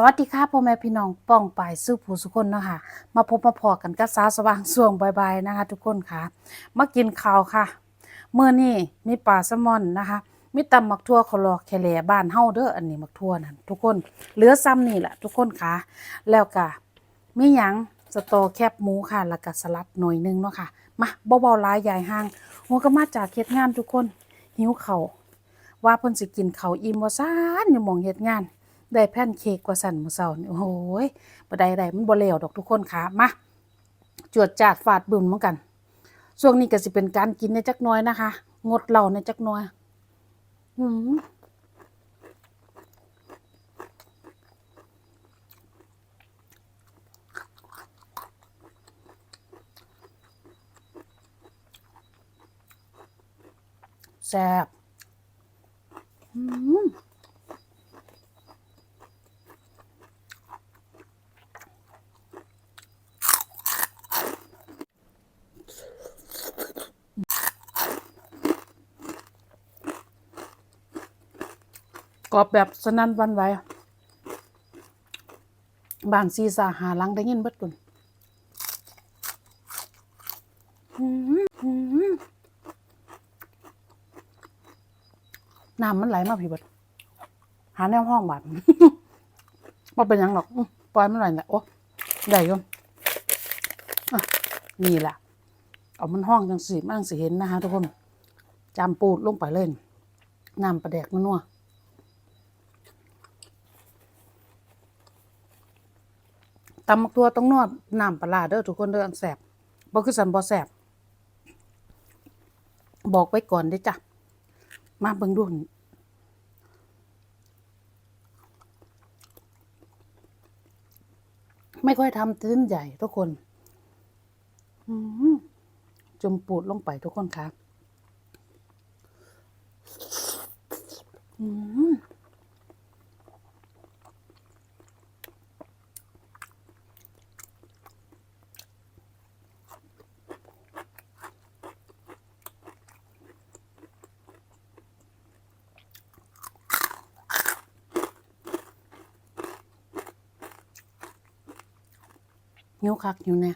สวัสดีค่ะพ่อแม่พี่น้องป้องปายสู้ผู้สุคนเนาะค่ะ มาพบมาพอกันกับสาวสว่างส่วงบายๆนะคะ ทุกคนค่ะ มากินข้าวค่ะเมื่อนี้มีปลาแซลมอนนะคะมีตำหมักทั่วคอลอแคลบ้านเฮาเด้ออันนี้หมักทั่วนั่นทุกคนเหลือซ้ำนี่แหละทุกคนค่ะ แล้วก็มีหยังสตอแคบหมูค่ะ แล้วก็สลัดหน่อยหนึงเนาะค่ะมาเบาๆลายใหญ่ห้างหัวก็มาจากเฮ็ดงานทุกคนหิวเข้าว่าเพิ่นสิกินเข้าอิ่มบ่าซ่านอยู่มองเฮ็ดงาน ได้แผ่นเค้กกว่าสันมือเช้าโอ้โหบ่ได้ได้มันบ่แล้วดอกทุกคนค่ะมาจวดจาดฟาดบึ้มเหมือนกันช่วงนี้ก็สิเป็นการกินในจักน้อยนะคะ งดเหล้าในจักน้อยอืมแซ่บอืม กรอบแบบสนั่นวันไหวบานซีสาหาลังได้ยินเบิดตุนน้ำมันไหลมาพี่เบิดหาแนวห้องบาดว่าเป็นยังหรอก ปล่อยมันไหลแหละโอ้ได้อยมนี่แหละ เอามันห้องจังสิมันจังสิเห็นนะคะทุกคนจำปูดลงไปเล่นน้ำปลาแดกนัวๆ ตำมักตัวต้องนวดน้ำปลาร้าเด้อทุกคนเด้ออันแสบบ่คือสันบ่แสบบอกไว้ก่อนเด้จ้ะ มาเบิ่งดูนี่ไม่ค่อยทำตื้นใหญ่ทุกคนจมปูดลงไปทุกคนครับ อืมหิวคักหิวแน่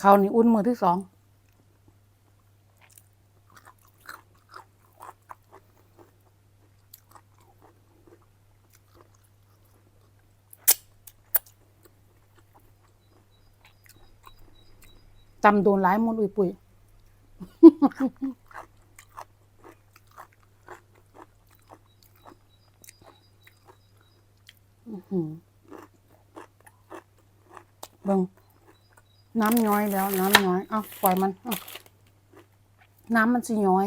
เขานี่อุ่นมือที่สองตำโดนหลายมนต์อุยปุ๋ย อื้อหือ เบิ่งน้ำย้อยแล้ว น้ำย้อยเอ้าปล่อยมันอ้าน้ำมันสิย้อย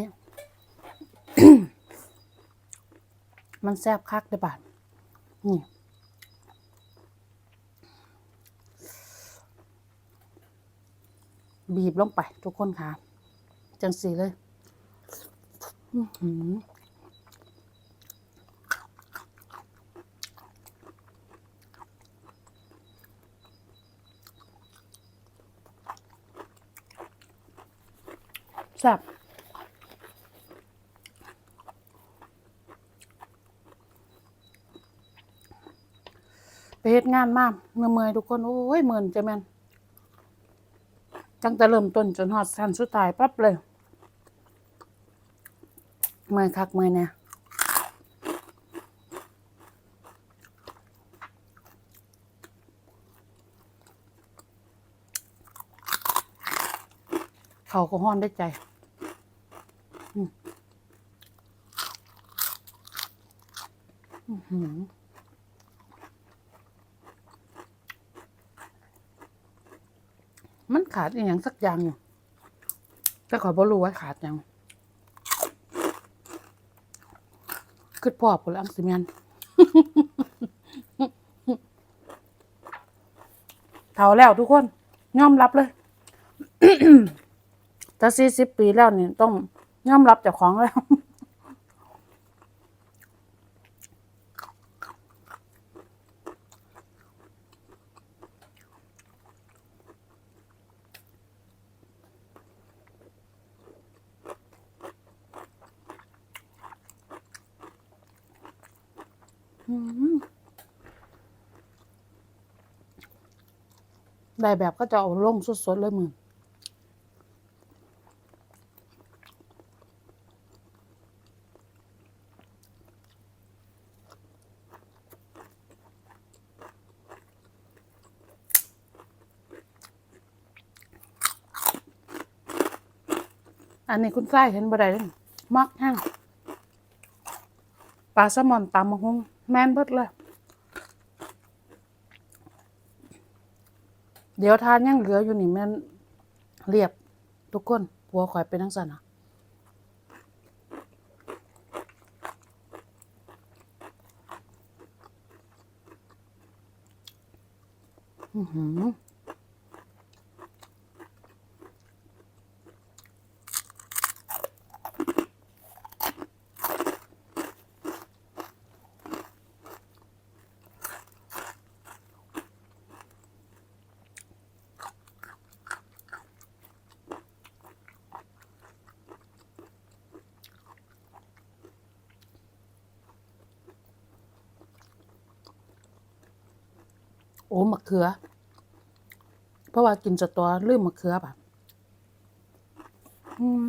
มันแซ่บคักเด้บาดนี่บีบลงไปทุกคนค่ะ จังสีเลย อือหือ แซ่บไปเฮ็ดงานมากเมื่อยๆทุกคน โอ้ยเหมือนจะแม่นตั้งแต่เริ่มต้นจนฮอดสั้นสุดท้ายปั๊บเลย เมื่อยคักเมื่อยเนี่ยเขาก็ห้อนได้ใจ อือหือมันขาดอย่างสักอย่างอยู่แต่ขอบ่รู้ว่าขาดยังคือพ่อผลอังสิแมนเท่าแล้วทุกคนยอมรับเลย ถ้าสี่สิบปีแล้วนี่ต้อง ยอมรับเจ้าของแล้วได้แบบก็จะเอาลงสดๆเลยมือ อันนี้คุณฝ้เห็นบ่ได้มักแห้งปลาแซลมอนตำมะฮุงแม่นเบิดเลย เดี๋ยวทานยังเหลืออยู่นี่แม่นเรียบทุกคนผัวข่อยเป็นทั้งสันอะอือหือ โอ้มะเขือ เพราะว่ากินสตอลืมมะเขือแบบอืม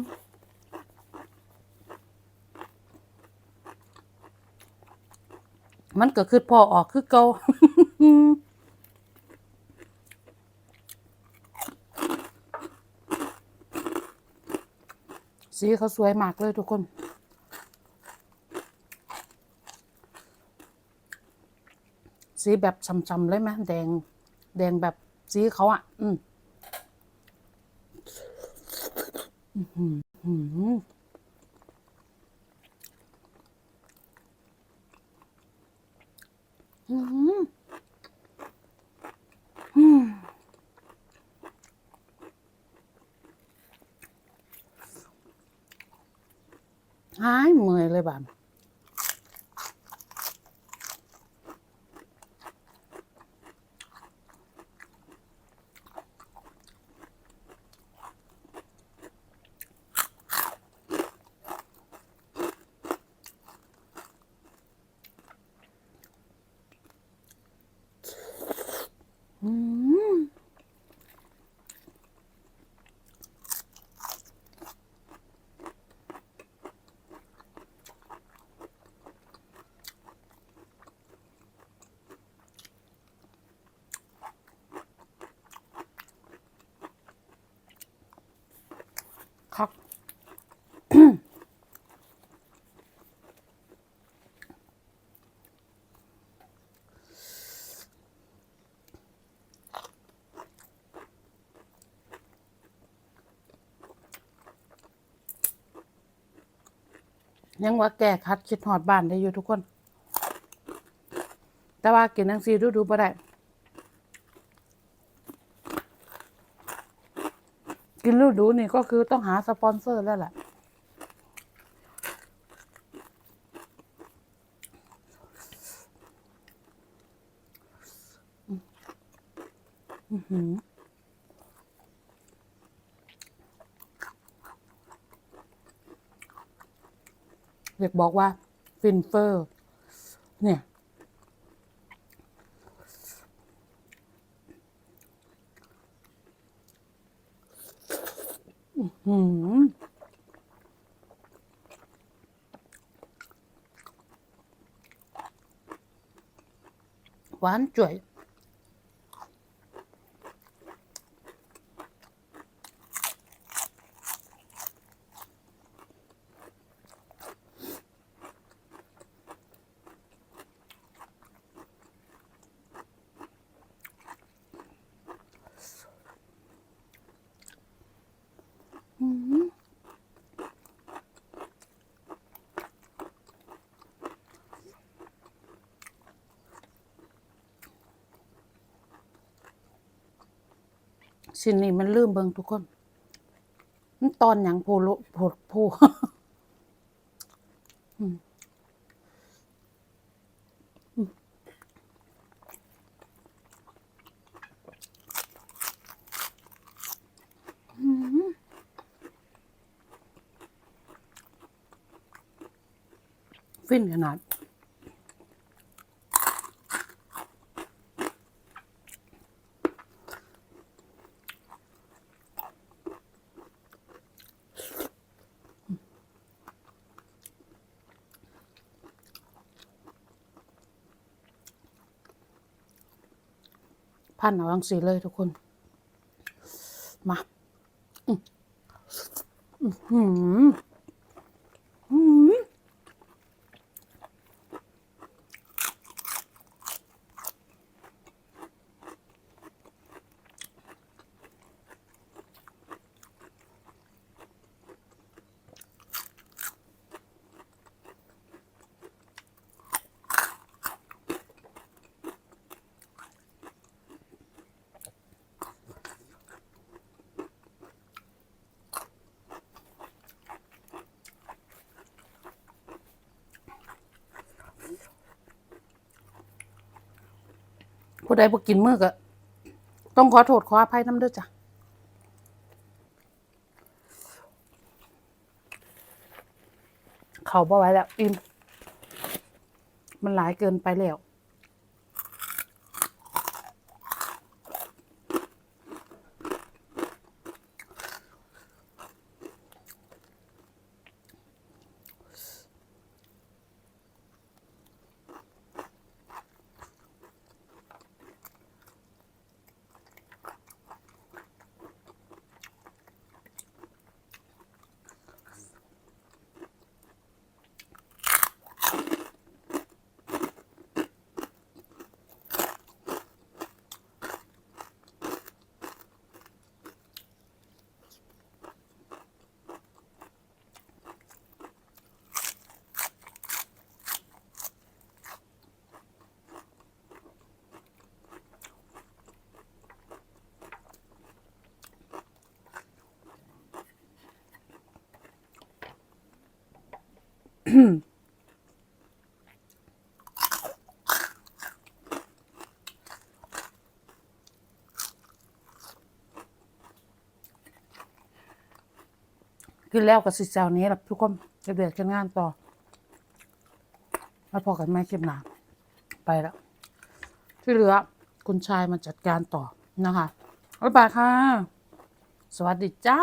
มันก็คือพอออกคือเกาสีเขาสวยมากเลยทุกคน สีแบบช้ำๆเลยไหมแดง แดงแบบสีเขาอะ อืมอื้อหืออื้อหืออื้อหืออืมหายเมื่อยเลยแบบ อืมครับ ยังว่าแก้คัดคิดหอดบ้านได้อยู่ทุกคน แต่ว่ากินนังซีดูดูบ่ได้ กินรูดูนี่ก็คือต้องหาสปอนเซอร์แล้วแหละอือหือ เด็กบอกว่า ฟินเฟอร์ เนี่ย อื้อหือหวานจ่วย สิ่งนี้มันลืมเบิงทุกคนมันตอนอย่างโพโลโพโพฟินขนาด พันเอาอังสีเลยทุกคน มา อืม ผู้ใดบ่กินมื้อก็ต้องขอโทษขออภัยน้ำเด้อจ้ะเขาบ่ไหว้แล้วอิ่มมันหลายเกินไปแล้ว กินแล้วกับสิเจ้านี้แหละทุกคนจะเดือดกันงานต่อ แล้วพอกันไม่คลิปหนาไปแล้ว ที่เหลือคุณชายมาจัดการต่อนะคะบ๊ายบายค่ะ สวัสดีจ้า